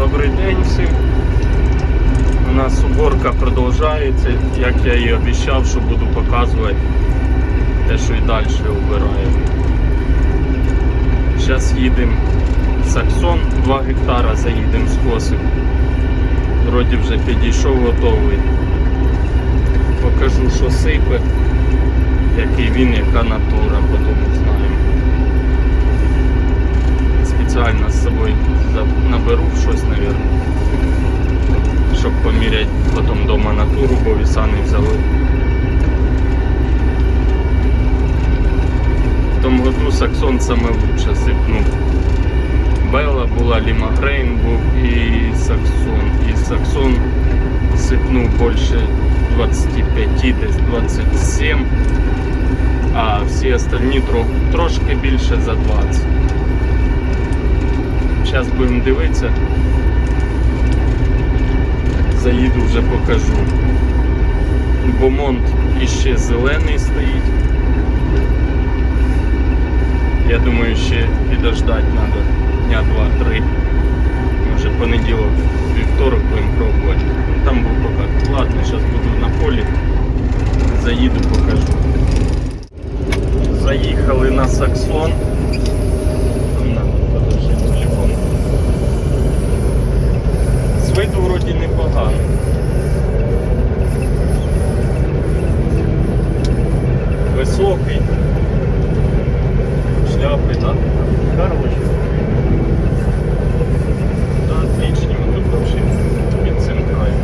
Добрий день всім. У нас уборка продовжується, як я і обіцяв, що буду показувати те, що і далі убираю. Зараз їдемо в Саксон, 2 гектара заїдемо з коси. Вроді вже підійшов готовий. Покажу, що сипе, який він, яка натура, потім знаємо. Спеціально з собою наберу щось, мабуть, щоб поміряти потім вдома натуру, бо віса не взяли. В тому году Саксон саме лучше сипнув. Белла була, Лімагрейн був і Саксон. І Саксон сипнув більше 25, десь 27, а всі остальні трошки більше за 20. Зараз будемо дивитися. Заїду вже покажу. Бомонт іще зелений стоїть. Я думаю, ще підождати треба дня два-три. Може понеділок, вівторок будемо пробувати. Ну, Там був поки. Ладно, зараз буду на полі. Заїду, покажу. Заїхали на Саксон. На, подожди, телефон. З виду вроді непогано. Високий. Шляпи, так? Хороший. Да, отлично. Вот тут вообще під цим краєм.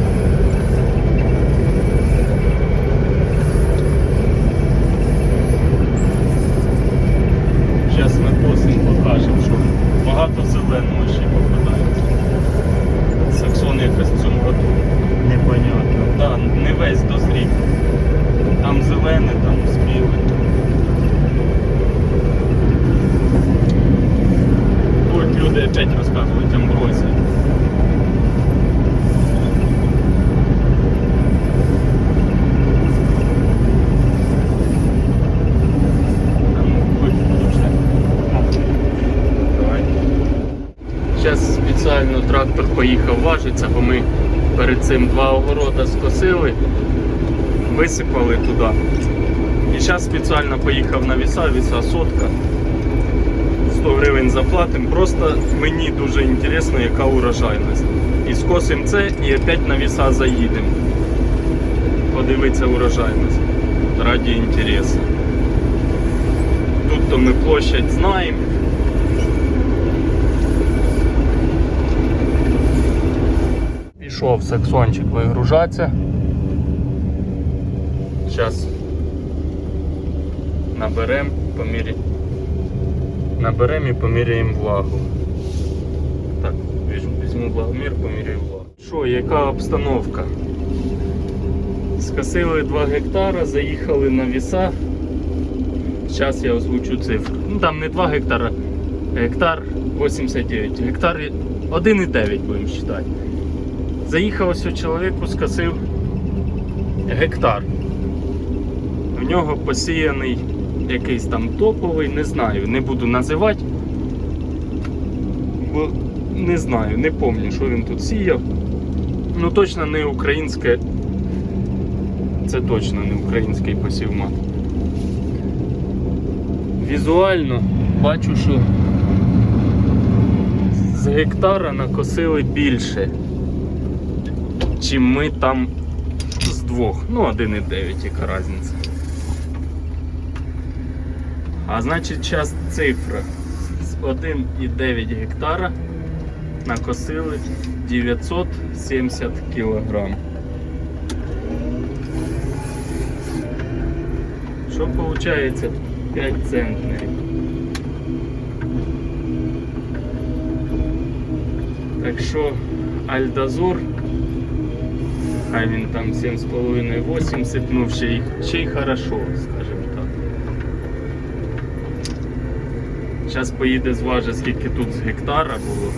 Зараз на косим покажемо, що багато зеленого ще попадається. Саксон якось в цьому году. Непонятно. Да, не весь дозрів. Там зелене, там спіле. Будуть люди опять розказують амброзію. А ну, виключно. Давай. Зараз спеціально трактор поїхав важиться, бо ми перед цим два огорода скосили, висипали туди. І зараз спеціально поїхав на віса, віса сотка. 100 гривень заплатимо. Просто мені дуже інтересно, яка урожайність. І скосимо це і опять на віса заїдемо. Подивитися урожайність. Раді інтересу. Тут то ми площадь знаємо. Пішов саксончик вигружатися. Зараз наберемо, поміряємо. Наберемо і поміряємо влагу. Так, візьму, влагомір, поміряю влагу. Що, яка обстановка? Скосили 2 гектара, заїхали на віса. Зараз я озвучу цифру. Ну там не 2 гектара, гектар 89. Гектар 1,9 будемо вважати. Заїхав ось у чоловіку, скосив гектар. В нього посіяний якийсь там топовий, не знаю, не буду називати. Бо не знаю, не пам'ятаю, що він тут сіяв. Ну точно не українське. Це точно не український посівмат. Візуально бачу, що з гектара накосили більше, чим ми там з двох. Ну, 1,9, яка різниця. А значить, зараз цифра. З 1,9 гектара накосили 970 кілограм. Що виходить 5 центнерів? Так що Альдазор, хай він там 7,5-8 сипнув, ще й, ще й хорошо, скажімо так. Зараз поїде зважить, скільки тут з гектара було.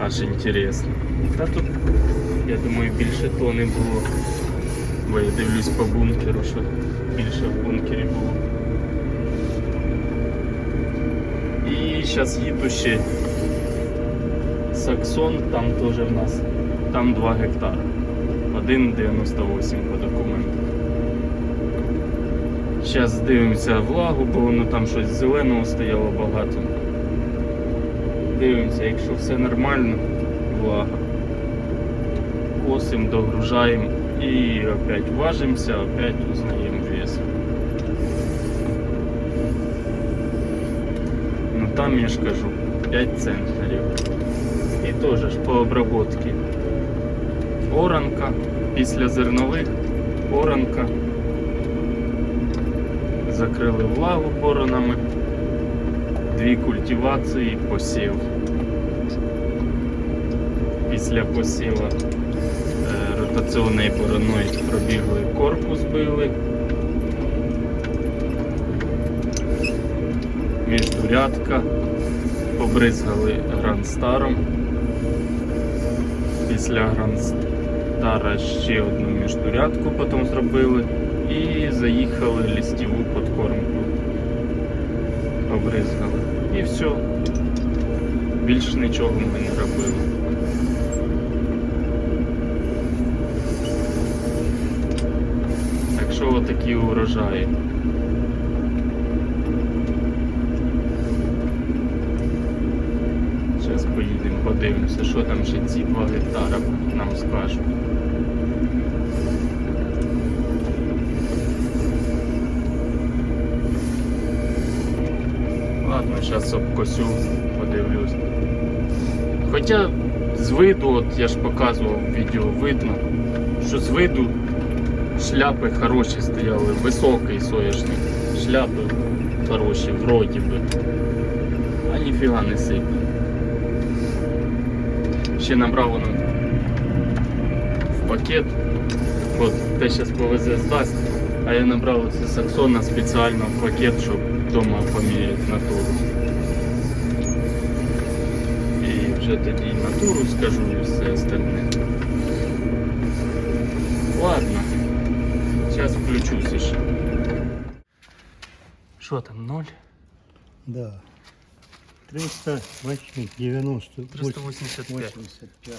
Аж інтересно. Та тут, я думаю, більше тони було. Бо я дивлюсь по бункеру, що більше в бункері було. І зараз їду ще Саксон, там теж в нас там 2 гектари. 1,98 по документах. Зараз дивимося влагу, бо воно там щось зеленого стояло багато. Дивимося, якщо все нормально, влага. Косим, догружаємо і опять важимося, опять узнаємо вес. Ну там я ж кажу 5 центнерів. І теж ж по обработці. Оранка, після зернових оранка. Закрили влагу боронами. Дві культивації, посів. Після посіва е, ротаційною бороною пробігли корпус били. Міждурядка. Побризгали гранстаром. Після гранстара ще одну міждурядку потім зробили і заїхали лістіву подкормку. Побризгали. І все. Більш нічого ми не робили. Так що отакі урожаї. Зараз поїдемо, подивимося, що там ще ці 2 гектара нам скажуть. Ладно, зараз обкосю, подивлюсь. Хоча з виду, от я ж показував в відео, видно, що з виду шляпи хороші стояли, високий соняшник. Шляпи хороші, вроді би. А ніфіга не сипе. Ще набрав воно в пакет. От те зараз повезе здасть. А я набрав це саксона спеціально в пакет, щоб вдома поміряти натуру. І вже тоді і натуру скажу і все остальне. Ладно. Зараз включуся ще. Що там, ноль? Да. 308, 90, 385. 85.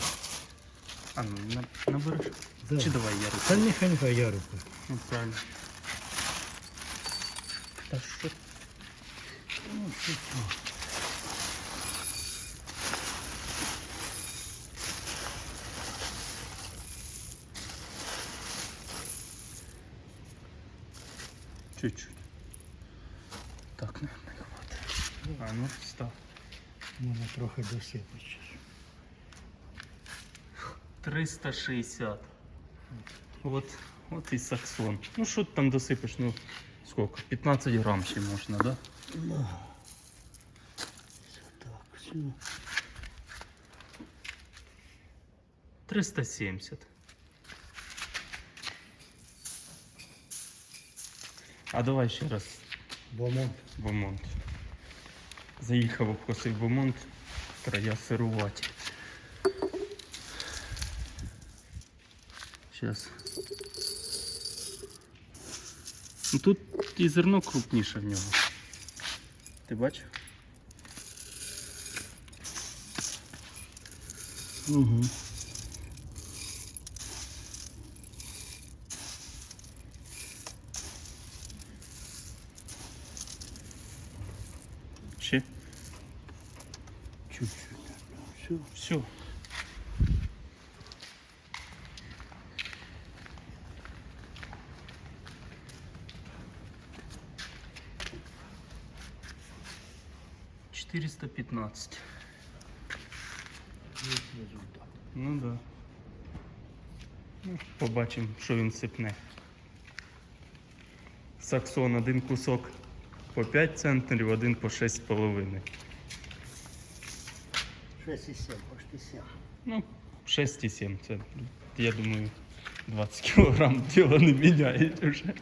А ну на- набереш? Да. Чи давай я Та руку? нехай нехай я руку. Ну, правильно. Та що? Чуть-чуть. Так, не, не хватить. А ну, став. Можна трохи досипати. ще. 360. От, от і саксон. Ну що ти там досипеш? Ну сколько? 15 грам ще можна, да? Да. Так, все. 370. А давай ще раз Бомон. Бомонт. Заїхав обкосив Бомонт, края сирувати. Зараз. Ну тут і зерно крупніше в нього. Ти бачив? Угу. Ще? Чуть-чуть. Все. Все. Четыреста пятнадцать. Є результат. Ну да. Ну, побачимо, що він сипне. Саксон один кусок по 5 центнерів, один по 6,5. 6,7, почти 7. Ну, 6,7. Це, я думаю, 20 кілограм тіло не міняє вже.